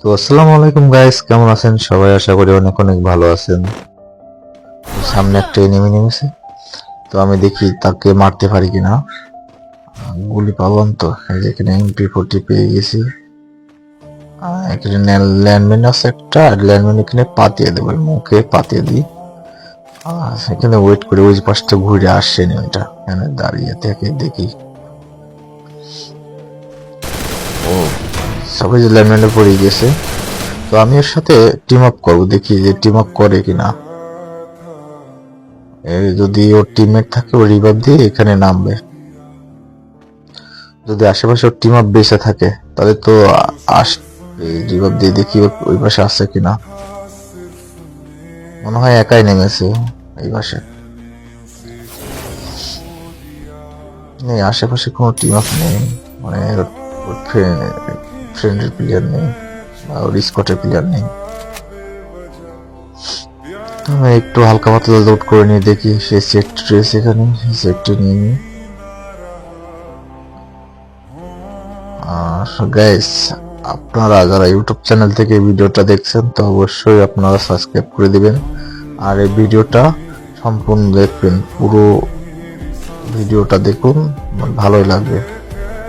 তো আসসালামু আলাইকুম গাইস কেমন আছেন? সবাই আশা করি অনেক অনেক ভালো আছেন। সামনে একটা এনিমি নেমেছে। তো আমি দেখি তাকে মারতে পারি কিনা। গুলি পাবন তো, এই যে এখানে এমপি ফোরটি পেয়ে গেছি। এখানে ল্যান্ডম্যান আছে একটা, আর ল্যান্ডম্যান এখানে পাতিয়ে দেবো, মুখে পাতিয়ে দিই। সেখানে ওয়েট করে ওই পাশটা ঘুরে আসছে এনিমিটা এখানে দাঁড়িয়ে থেকে দেখি। সবাই যে ল্যান্ডম্যানে পড়ে গেছে। তো আমি এর সাথে টিম আপ করব, দেখি যে টিম আপ করে কিনা। যদি ওর টিমমেট থাকে ও রিভাইভ দিয়ে এখানে নামবে। যদি আশেপাশে ওর টিম আপ বেঁচে থাকে, তাহলে তো আস রিভাইভ দিয়ে দেখি ওই পাশে আছে কিনা। মনে হয় একাই নেমেছে এই পাশে। নেই, আশেপাশে কোনো টিম আপ নেই। মানে ফ্রেন্ডের প্লেয়ার নেই ওর স্কটের প্লেয়ার নেই। আমি একটু হালকা পাতলা লোড করে নিয়ে দেখি সে সেট রয়েছে এখানে, সেই সেটটি নিয়ে নিই। আর গাইস আপনারা যারা ইউটিউব চ্যানেল থেকে ভিডিওটা দেখছেন, তো অবশ্যই আপনারা সাবস্ক্রাইব করে দিবেন। আর এই ভিডিওটা সম্পূর্ণ দেখবেন, পুরো ভিডিওটা দেখুন ভালোই লাগবে।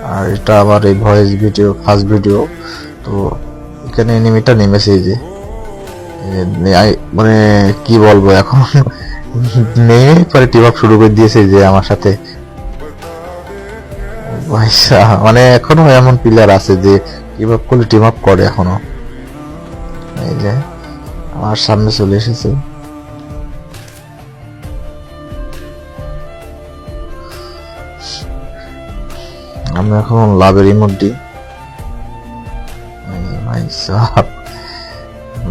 আর এটা আমার এই ভয়েস ভিডিও ফার্স্ট ভিডিও তো এখানে এনিমিটা নেমেছে যে। মানে কি বলব এখন? নেমে পরে টিম আপ শুরু করে দিয়েছে যে আমার সাথে। মানে এখনও এমন প্লেয়ার আছে যে টিম আপ করলে টিম আপ করে এখনও। এই যে, আমার সামনে চলে এসেছে। আমি এখন লাভের ইমোট দিই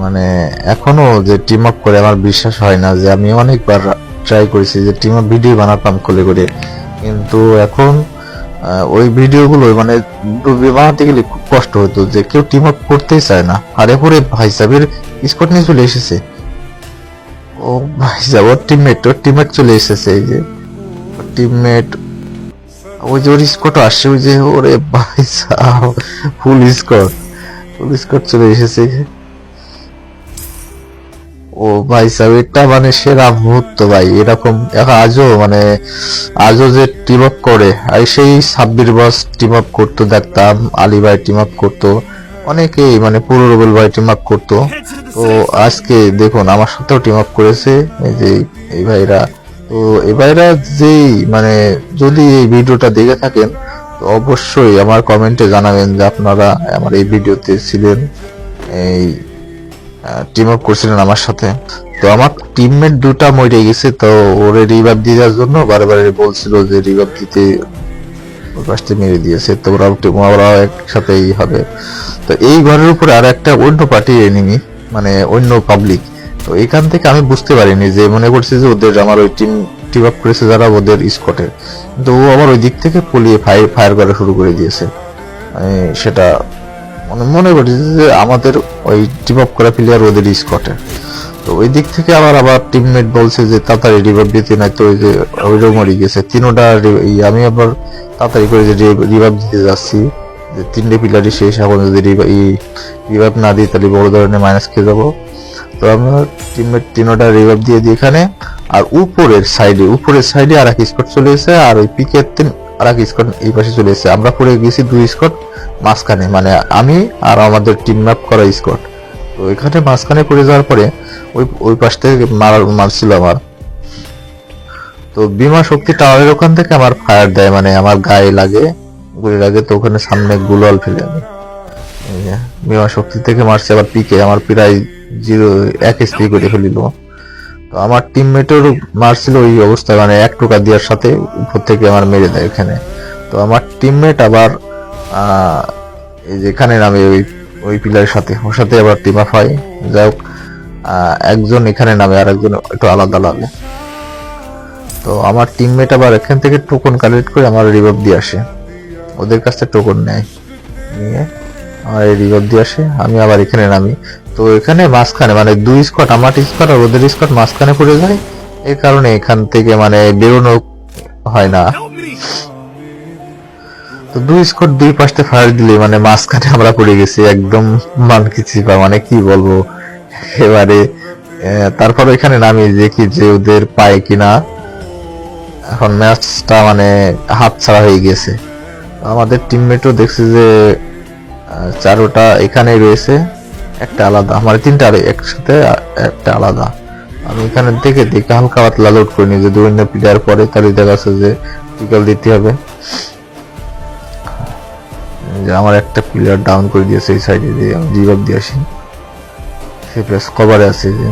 মানে এখনও যে টিম আপ করে আমার বিশ্বাস হয় না যে আমি অনেকবার ট্রাই করেছি যে টিম আপ ভিডিও বানাতাম খুলে করে। কিন্তু এখন ওই ভিডিওগুলো মানে বানাতে গেলে খুব কষ্ট হতো যে কেউ টিম আপ করতেই চায় না। আর এরপরে ভাই সাহেবের স্কট নিয়ে চলে এসেছে। ও ভাই সাহেব, ওর টিমমেট ওর টিমমেট চলে এসেছে এই যে। টিমমেট ওই যে ওর স্কট আসছে, ওই যে ওরে ভাই ফুল স্কট ফুল স্কট চলে এসেছে। ও ভাই সাহেব এটা মানে সেরা মুহূর্ত ভাই, এরকম আজও মানে আজও যে টিম আপ করে, আর সেই সাব্বির বস টিম আপ করতো, দেখতাম, আলী ভাই টিম আপ করতো, অনেকেই মানে পুরো রুবেল ভাই টিম আপ করতো। তো আজকে দেখুন, আমার সাথেও টিম আপ করেছে, এই যে এই ভাইরা তো ভাইরা যেই মানে যদি এই ভিডিওটা দেখে থাকেন, তো অবশ্যই আমার কমেন্টে জানাবেন যে আপনারা আমার এই ভিডিওতে ছিলেন, এই টিম আপ করছিলেন আমার সাথে। তো আমার টিমমেট দুটা মরে গেছে, তো ওরে রিভাইভ দেওয়ার জন্য বারবার বলছিল যে রিভাইভ দিতে পাশ মেরে দিয়েছে, তো ওরা ওরা একসাথেই হবে। তো এই ঘরের উপরে আর একটা অন্য পার্টি এনিমি মানে অন্য পাবলিক তো এখান থেকে আমি বুঝতে পারিনি যে মনে করছি যে ওদের আমার ওই টিম টিম আপ করেছে যারা ওদের স্কটে কিন্তু ও আবার ওই দিক থেকে পলিয়ে ফায়ার ফায়ার করা শুরু করে দিয়েছে। আমি সেটা মানে মনে করছি যে আমাদের ওই টিম আপ করা প্লেয়ার ওদের স্কটে তো ওই দিক থেকে আবার আবার টিমমেট বলছে যে তাড়াতাড়ি রিভাইভ দিতে নাই তো ওই যে ওইটাও মরে গেছে। তিনোটা আমি আবার তাড়াতাড়ি করে যে রিভাইভ দিতে যাচ্ছি। যে তিনটে প্লেয়ারই শেষ, এখন যদি রিভাইভ না দিই তাহলে বড় ধরনের মাইনাস খেয়ে যাব। তো আমরা টিমমেট তিনোটা দিয়ে দিই এখানে। আর উপরের সাইডে উপরের সাইডে আর এক স্কট চলে এসেছে, আর ওই পিকের তিন আর এক স্কট এই পাশে চলে এসেছে। আমরা পড়ে গেছি দুই স্কট মাঝখানে মানে আমি আর আমাদের টিম ম্যাপ করা স্কট। তো এখানে মাঝখানে পড়ে যাওয়ার পরে ওই ওই পাশ থেকে মারার মারছিল আমার। তো বিমা শক্তি টাওয়ারের ওখান থেকে আমার ফায়ার দেয় মানে আমার গায়ে লাগে গুলি লাগে, তো ওখানে সামনে গুলাল ফেলে আমি। বিমা শক্তি থেকে মারছে আবার পিকে। আমার প্রায় জিরো এক এসপি করে ফেলিল। তো আমার টিমমেটের মারছিল ওই অবস্থায় মানে এক টোকা দেওয়ার সাথে উপর থেকে আমার মেরে দেয় এখানে তো আমার টিমমেট আবার আহ, এই যে এখানে নামে ওই ওই পিলারের সাথে। ওর সাথে আবার টিম আপ হয়। যাই হোক একজন এখানে নামে আর একজন একটু আলাদা লাগে। তো আমার টিমমেট আবার এখান থেকে টোকন কালেক্ট করে আমার রিভাইভ দিয়ে আসে। ওদের কাছ থেকে টোকন নেয়। নিয়ে রিভাইভ দিয়ে আসে, আমি আবার এখানে নামি। তো এখানে মাঝখানে মানে দুই স্কট, আমার স্কট আর ওদের স্কট মাঝখানে পড়ে যায়। এই কারণে এখান থেকে মানে বেরোনো হয় না। তো দুই স্কোর দুই পাশে ফায়ার দিলে মানে মাঝখানে আমরা পড়ে গেছি, একদম মান কিছু বা মানে কি বলব? এবারে তারপর ওইখানে নামিয়ে দেখি যে ওদের পায় কিনা। এখন ম্যাচটা মানে হাত ছাড়া হয়ে গেছে। আমাদের টিমমেটও দেখছে যে চারোটা এখানেই রয়েছে একটা আলাদা। আমার তিনটা আর একসাথে একটা আলাদা। আমি এখানে দেখে দেখে হালকা পাতলা লোড করে নিই যে দুই প্লেয়ার পরে তাহলে দেখা যাচ্ছে যে টিকল দিতে হবে। যে আমার একটা প্লেয়ার ডাউন করে দিয়েছে এই সাইডে দিয়ে আমি রিভাইভ দিয়ে আসি। সে প্লাস কভারে আছে যে।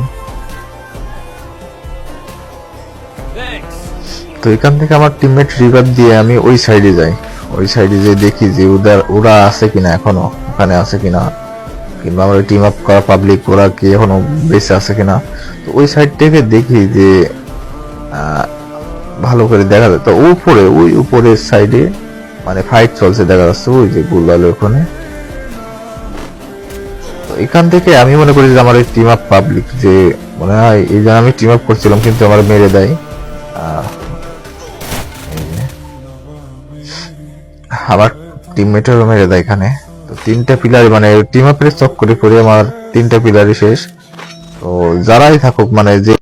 তো এখান থেকে আমার টিমমেট রিভাইভ দিয়ে আমি ওই সাইডে যাই। ওই সাইডে যে দেখি যে ওদের ওরা আছে কিনা এখনও, ওখানে আছে কিনা। কিংবা আমরা টিম আপ করা পাবলিক ওরা কি এখনও বেঁচে আছে কিনা। তো ওই সাইড থেকে দেখি যে ভালো করে দেখা যায়। তো উপরে, ওই উপরের সাইডে মানে ফাইট চলছে দেখা যাচ্ছে, ওই যে গুলালের ওখানে। এখান থেকে আমি মনে করি যে আমার টিম আপ পাবলিক যে, মনে হয় এই যে আমি টিম আপ করছিলাম, কিন্তু আমার মেরে দেয়। আবার টিমমেটের মেরে দেয় এখানে। তো তিনটা পিলার মানে টিম আপের চক্করে পড়ে আমার তিনটা পিলারই শেষ। তো যারাই থাকুক মানে যে